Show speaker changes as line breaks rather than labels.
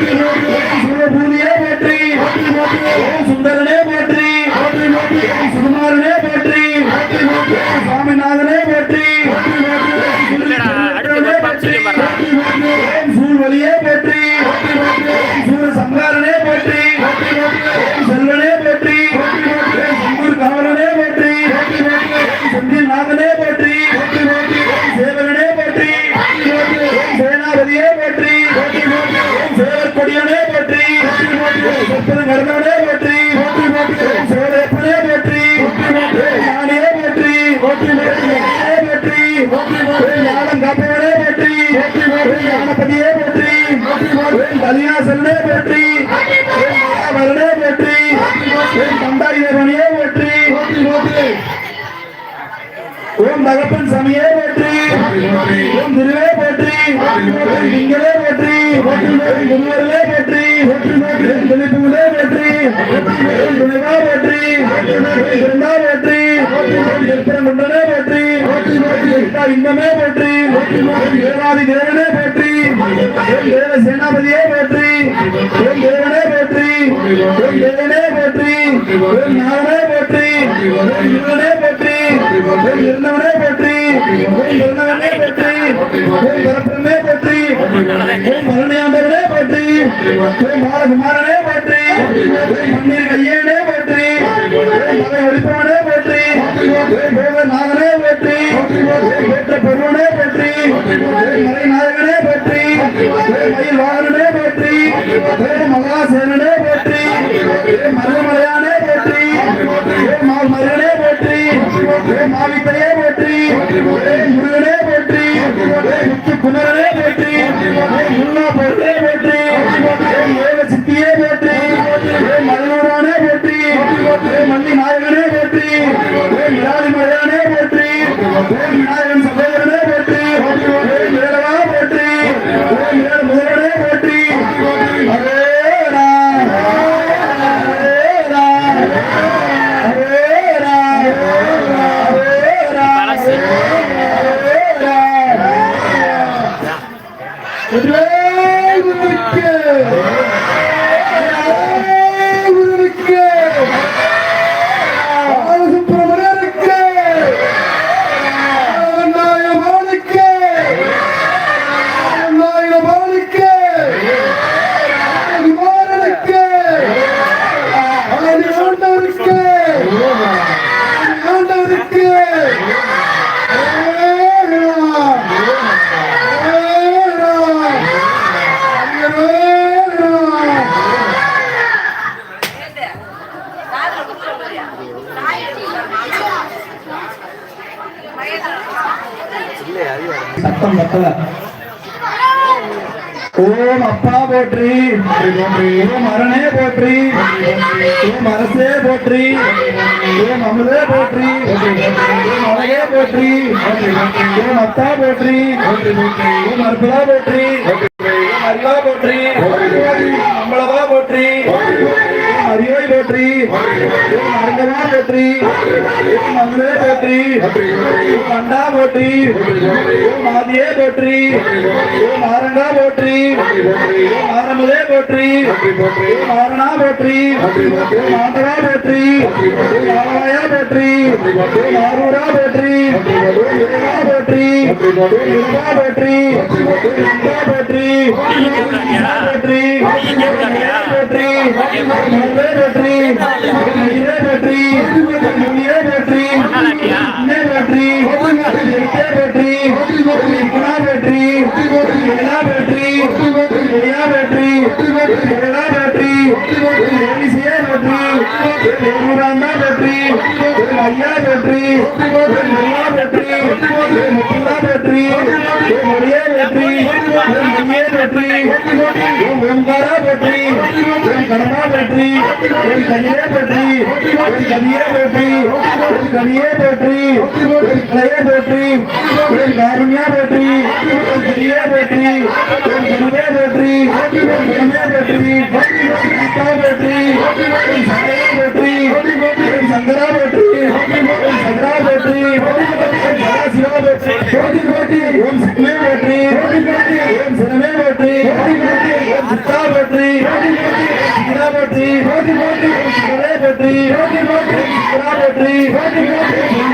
Thank you. ஓம் தகப்பன் சமையே போற்றி. ஓம் திருவே போற்றி. நீங்களே போற்றி. குருவர்களே போற்றி. திணிப்புகளே போற்றி. துணைவா போற்றி. இருந்தா போற்றி. திருப்பரங்குன்றனே போற்றி. இன்பமே போற்றி ஏழாதி தேவனே போற்றி. தேவ சேனாபதியே போற்றி. தேவனே போற்றி. தேவனே போற்றி. நாளே நாகனே போற்றி ஓம் இருவனே போற்றி ஓம் இருந்தவனே போற்றி. இருந்தவனே போற்றி. ஓம் பரப்பனே போற்றி. ஓம் மரணியாண்டவனே போற்றி. பாலகுமாரனே போற்றி. மண்ணீர் கையேனே போற்றி. ஓம் மலை ஒழிப்பவனே போற்றி. நாகனே போற்றி. பெற்ற பெருவனே போற்றி. ஓம் மலை நாயகனே ஓம் விநாயகன் சத்தம் பத்தல ஓம் அப்பா போற்றி. ஓம் அரணே போற்றி. ஓம் அரசே போற்றி. ஓம் அமுதே போற்றி. ஓம் அழகே போற்றி. ஓம் அத்தா போற்றி. ஓம் அற்புதா போற்றி. ஓம் அறிவா போற்றி. அம்பளவா போற்றி. ஓம் அரியோய் போற்றி. ஓம் அருங்கவா போற்றி ஓம் அமுதே போற்றி ஓம் அண்டா போற்றி ஓம் ஆதியே போற்றி ஓம் ஆரங்கா போற்றி ஓம் ஆரமுதே போற்றி ஓம் ஆரணா போற்றி ஓம் ஆண்டவா போற்றி ஓம் ஆலவாயா போற்றி வெற்றி ஆரூரா போற்றி ஓம் இருவா போற்றி ஓம் இருவா போற்றி ஓம் எலிசியா ஐயா நல்லா போற்றி ஓம் முத்துலா போற்றி ஓம் ஒளியே போற்றி ஓம் மணியே போற்றி ஓம் ஓம்காரா போற்றி ஓம் கடமா போற்றி ஓம் கனியே போற்றி ஓம் கனியே போற்றி ஓம் கனியே போற்றி ஓம் கலையே போற்றி ஓம் காருண்யா போற்றி ஓம் கோட்டி ஓம் சிவரே